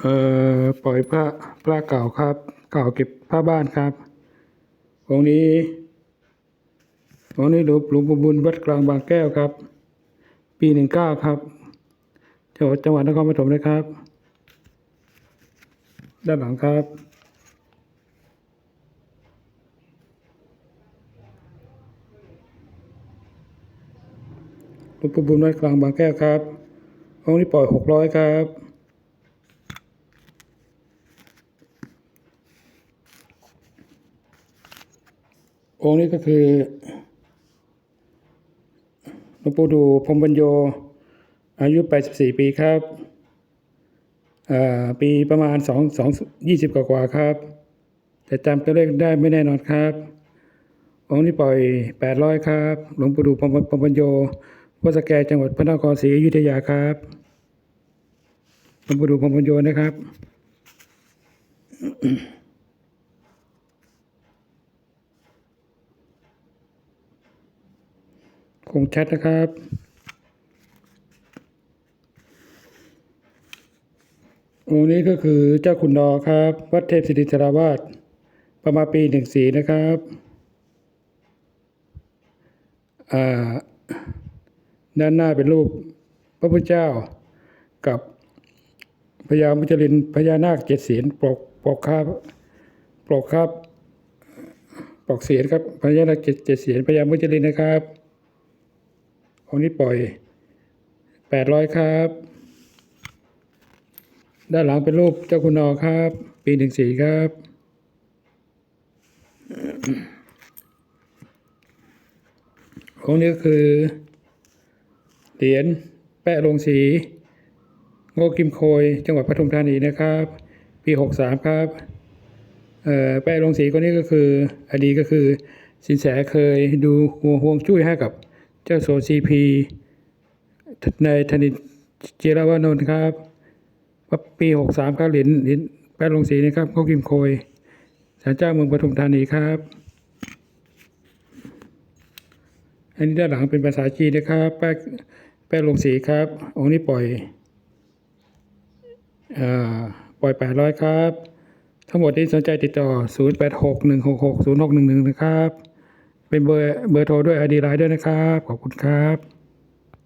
เอ่อปล่อยพระพระเก่าครับ เก่าเก็บผ้าบ้านครับองค์นี้องค์นี้หลวงหลวงปู่บุญวัดกลางบางแก้วครับ ปีหนึ่งเก้าครับจังหวัดจังหวัดนครปฐมนะครับ ด้านหลังครับหลวงปู่บุญวัดกลางบางแก้วครับองค์นี้ปล่อยหกร้อยครับ องค์นี้ก็คือหลวงปู่ดูพรมปัญโย อายุ 84 ปีครับปีประมาณ 2 2 20 กว่าๆครับ แต่จำตัวเลขได้ไม่แน่นอนครับ องค์นี้ปล่อย 800 ครับ หลวงปู่ดูพรมพรหมปัญโยวัดสแกจังหวัดพระนครศรีอยุธยาครับหลวงปู่ดูพรมปัญโยนะครับ คงชัดนะครับ องค์นี้ก็คือเจ้าคุณนอครับ วัดเทพศิริธราวาสประมาณปีหนึ่งสีนะครับอ่าด้านหน้าเป็นรูปพระพุทธเจ้ากับพญามุจลินพญานาคเจ็ดเสียนปกปกคาบปกคาบปกเสียนครับพญานาคเจ็ดเจ็ดเสียนพญามุจลินนะครับ องค์นี้ปล่อยแปดร้อยครับ ด้านหลังเป็นรูปเจ้าคุณนอครับ ปีหนึ่งสี่ครับ ของนี้ก็คือ เหรียญแปะลงสี โงกิมโคย จังหวัดปทุมธานีนะครับ ปีหกสามครับแปะลงสีคนนี้ก็คือ อดีตก็คือ สินแสเคยดูหัวห่วงจุ้ยให้กับ เจ้าโซซีพีในธนิตเจรวานนท์ครับว่าปีหกสามครับเหรียญเหรียญแปดลงสีนะครับเขากิมโคยศาลเจ้าเมืองปทุมธานีครับ อันนี้ด้านหลังเป็นภาษาจีนนะครับแป้แป้ลงสีครับ องค์นี้ปล่อยอปล่อยแปดร้อยครับ ทั้งหมดที่สนใจติดต่อ 0 8 6 1 6 6 0 6 1 1 นะครับ เป็นเบอร์เบอร์โทรด้วยไอดีไลน์ด้วยนะครับ ขอบคุณครับ